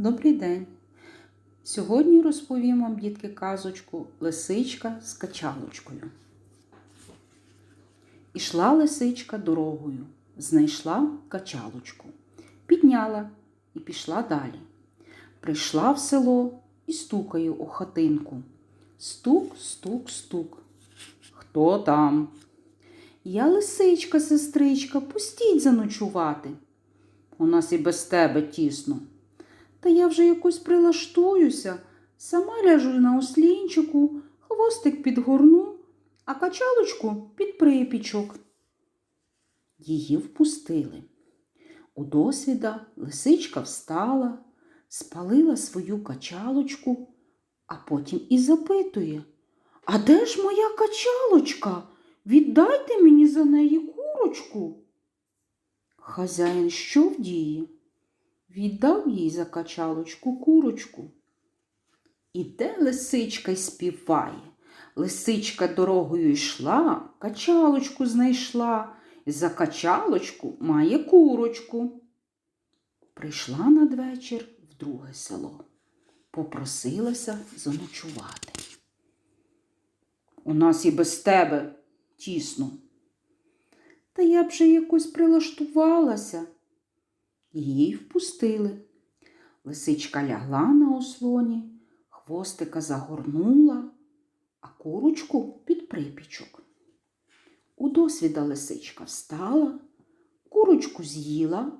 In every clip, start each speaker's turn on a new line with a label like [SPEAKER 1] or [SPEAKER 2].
[SPEAKER 1] Добрий день! Сьогодні розповім вам, дітки, казочку Лисичка з качалочкою. Ішла лисичка дорогою, знайшла качалочку, підняла і пішла далі. Прийшла в село і стукає у хатинку. Стук, стук, стук. Хто там? Я лисичка, сестричка, пустіть заночувати. У нас і без тебе тісно. Та я вже якось прилаштуюся, сама ляжу на ослінчику, хвостик підгорну, а качалочку під припічок. Її впустили. У досвіда лисичка встала, спалила свою качалочку, а потім і запитує А де ж моя качалочка? Віддайте мені за неї курочку. Хазяїн що вдіє? Віддав їй за качалочку курочку. Іде лисичка й співає. Лисичка дорогою йшла, качалочку знайшла, за качалочку має курочку. Прийшла надвечір в друге село, попросилася заночувати. У нас і без тебе тісно. Та я б же якось прилаштувалася. Її впустили. Лисичка лягла на ослоні, хвостика загорнула, а курочку під припічок. У досвіда лисичка встала, курочку з'їла,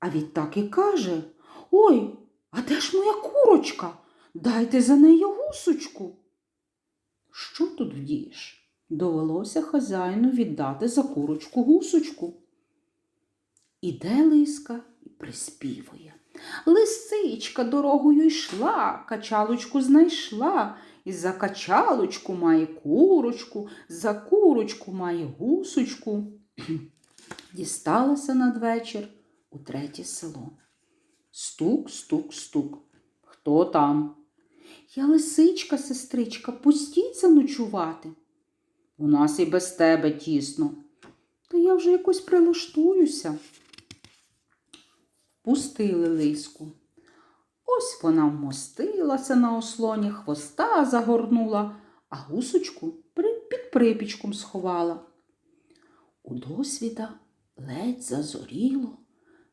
[SPEAKER 1] а відтак і каже Ой, а де ж моя курочка? Дайте за неї гусочку. Що тут вдієш? Довелося хазяїну віддати за курочку гусочку. Іде лиска приспівує. Лисичка дорогою йшла, качалочку знайшла, і за качалочку має курочку, за курочку має гусочку. Дісталася надвечір у третє село. Стук, стук, стук. Хто там? Я лисичка, сестричка, пустіть заночувати. У нас і без тебе тісно. Та я вже якось прилаштуюся. Пустили лиску. Ось вона вмостилася на ослоні, хвоста загорнула, а гусочку під припічком сховала. У досвіда ледь зазоріло,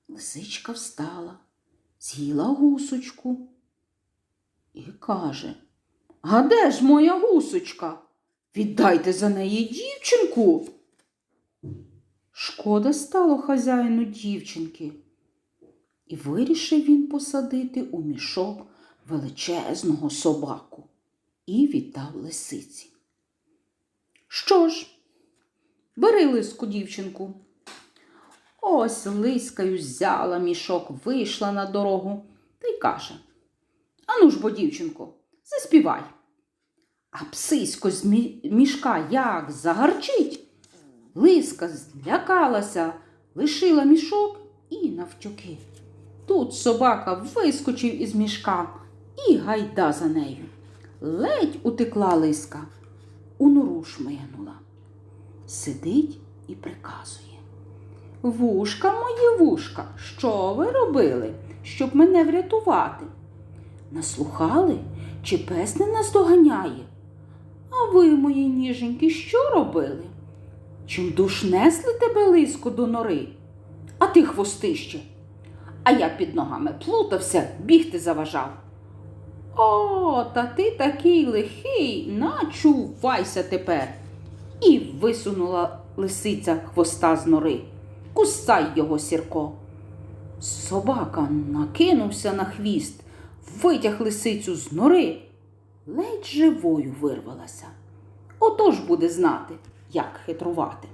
[SPEAKER 1] лисичка встала, з'їла гусочку і каже А де ж моя гусочка? Віддайте за неї дівчинку. Шкода стало хазяїну дівчинки. І вирішив він посадити у мішок величезного собаку і віддав лисиці. Що ж, бери лиску дівчинку. Ось лискою взяла мішок, вийшла на дорогу та й каже Ану ж бо, дівчинко, заспівай. А псисько з мішка як загарчить. Лиска злякалася, лишила мішок і навтюки. Тут собака вискочив із мішка і гайда за нею. Ледь утекла лиска, у нору шмигнула. Сидить і приказує. Вушка мої вушка, що ви робили, щоб мене врятувати? Наслухали, чи пес не нас доганяє? А ви, мої ніженькі, що робили? Чим душ несли тебе лиско до нори? А ти хвостище. А я під ногами плутався, бігти заважав. О, та ти такий лихий, начувайся тепер. І висунула лисиця хвоста з нори. Кусай його, сірко. Собака накинувся на хвіст, витяг лисицю з нори, ледь живою вирвалася. Отож буде знати, як хитрувати.